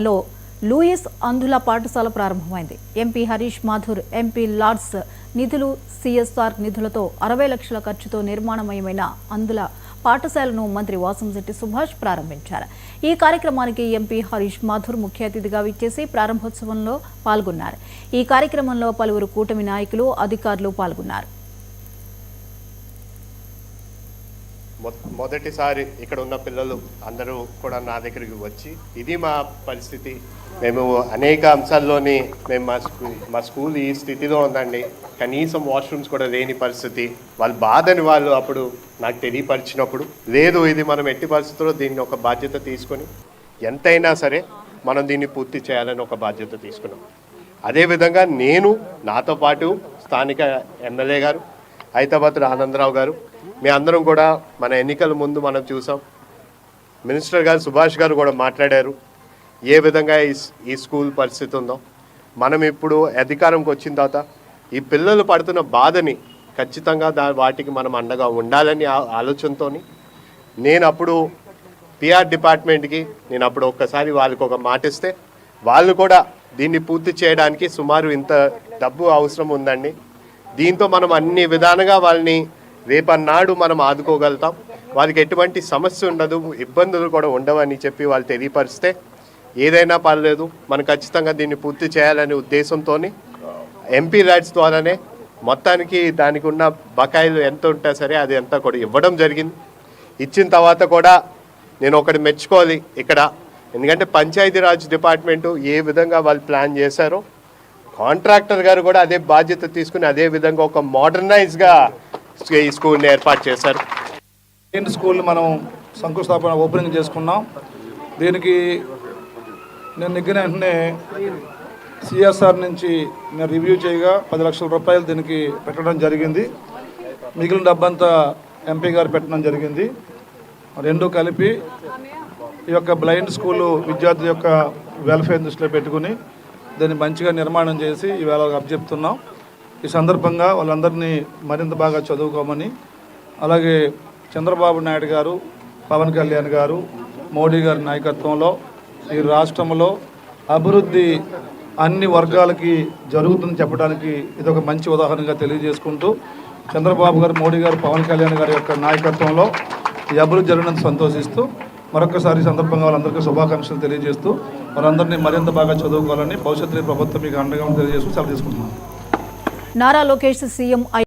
లో లూయిస్ అంధుల పాఠశాల ప్రారంభమైంది. MP Harish Mathur MP LADS నిధులు సిఎస్ఆర్ నిధులతో అరవై లక్షల ఖర్చుతో నిర్మాణమయమైన అంధుల పాఠశాలను మంత్రి వాసంశెట్టి సుభాష్ ప్రారంభించారు. ఈ కార్యక్రమానికి ఎంపీ హరీష్ మాథుర్ ముఖ్య అతిథిగా విచ్చేసి ప్రారంభోత్సవంలో పాల్గొన్నారు. ఈ కార్యక్రమంలో పలువురు కూటమి నాయకులు అధికారులు పాల్గొన్నారు మొ- మొదటిసారి ఇక్కడ ఉన్న పిల్లలు అందరూ కూడా నా దగ్గరికి వచ్చి ఇది మా పరిస్థితి. మేము అనేక అంశాల్లోని మేము మా స్కూల్ మా స్కూల్ ఈ స్థితిలో ఉందండి. కనీసం వాష్రూమ్స్ కూడా లేని పరిస్థితి. వాళ్ళు బాధని వాళ్ళు అప్పుడు నాకు తెలియపరిచినప్పుడు లేదు ఇది మనం ఎట్టి పరిస్థితుల్లో దీన్ని ఒక బాధ్యత తీసుకొని ఎంతైనా సరే మనం దీన్ని పూర్తి చేయాలని ఒక బాధ్యత తీసుకున్నాం. అదేవిధంగా నేను నాతో పాటు స్థానిక ఎమ్మెల్యే గారు హైదరాబాద్ ఆనందరావు గారు మీ అందరం కూడా మన ఎన్నికల ముందు మనం చూసాం. మినిస్టర్ గారు సుభాష్ గారు కూడా మాట్లాడారు. ఏ విధంగా ఈ స్- ఈ స్కూల్ పరిస్థితి ఉందో. మనం ఇప్పుడు అధికారంకి వచ్చిన తర్వాత ఈ పిల్లలు పడుతున్న బాధని ఖచ్చితంగా దా వాటికి మనం అండగా ఉండాలని ఆ- ఆలోచనతోని నేను అప్పుడు పిఆర్ డిపార్ట్మెంట్కి నేను అప్పుడు ఒక్కసారి వాళ్ళకి ఒక మాట ఇస్తే వాళ్ళు కూడా దీన్ని పూర్తి చేయడానికి సుమారు ఇంత డబ్బు అవసరం ఉందండి. దీంతో మనం అన్ని విధాలుగా వాళ్ళని రేపన్నాడు మనం ఆదుకోగలుగుతాం. వారికి ఎటువంటి సమస్య ఉండదు ఇబ్బందులు కూడా ఉండవని చెప్పి వాళ్ళు తెలియపరిస్తే ఏదైనా పర్లేదు మనం ఖచ్చితంగా దీన్ని పూర్తి చేయాలనే ఉద్దేశంతో ఎంపీ రైడ్స్ ద్వారానే మొత్తానికి దానికి ఉన్న బకాయిలు ఎంత ఉంటా సరే అది ఎంత కూడా ఇవ్వడం జరిగింది. ఇచ్చిన తర్వాత కూడా నేను ఒకటి మెచ్చుకోవాలి ఇక్కడ. ఎందుకంటే పంచాయతీరాజ్ డిపార్ట్మెంటు ఏ విధంగా వాళ్ళు ప్లాన్ చేశారో కాంట్రాక్టర్ గారు కూడా అదే బాధ్యత తీసుకుని అదే విధంగా ఒక మోడర్నైజ్గా ఈ స్కూల్ని ఏర్పాటు చేశారు. ఇంటి స్కూల్ మనం శంకుస్థాపన ఓపెనింగ్ చేసుకున్నాం. దీనికి నేను దగ్గర వెంటనే సిఎస్ఆర్ నుంచి నేను రివ్యూ చేయగా పది లక్షల రూపాయలు దీనికి పెట్టడం జరిగింది. మిగిలిన డబ్బంతా ఎంపీ గారు పెట్టడం జరిగింది. రెండు కలిపి ఈ యొక్క బ్లైండ్ స్కూలు విద్యార్థుల యొక్క వెల్ఫేర్ దృష్టిలో పెట్టుకుని దాన్ని మంచిగా నిర్మాణం చేసి ఈవేళ అప్పచెప్తున్నాం ఈ సందర్భంగా వాళ్ళందరినీ మరింత బాగా చదువుకోమని అలాగే చంద్రబాబు నాయుడు గారు పవన్ కళ్యాణ్ గారు మోడీ గారి నాయకత్వంలో ఈ రాష్ట్రంలో అభివృద్ధి అన్ని వర్గాలకి జరుగుతుంది చెప్పడానికి ఇదొక మంచి ఉదాహరణగా తెలియజేసుకుంటూ చంద్రబాబు గారు మోడీ గారు పవన్ కళ్యాణ్ గారి యొక్క నాయకత్వంలో ఈ అభివృద్ధి జరిగినందుకు సంతోషిస్తూ మరొకసారి సందర్భంగా వాళ్ళందరికీ శుభాకాంక్షలు తెలియజేస్తూ వారందరినీ మరింత బాగా చదువుకోవాలని భవిష్యత్తులో ప్రభుత్వం మీకు అండగా తెలియజేస్తూ సెలవు తీసుకుంటున్నాను. నారా లోకేష్ సీఎం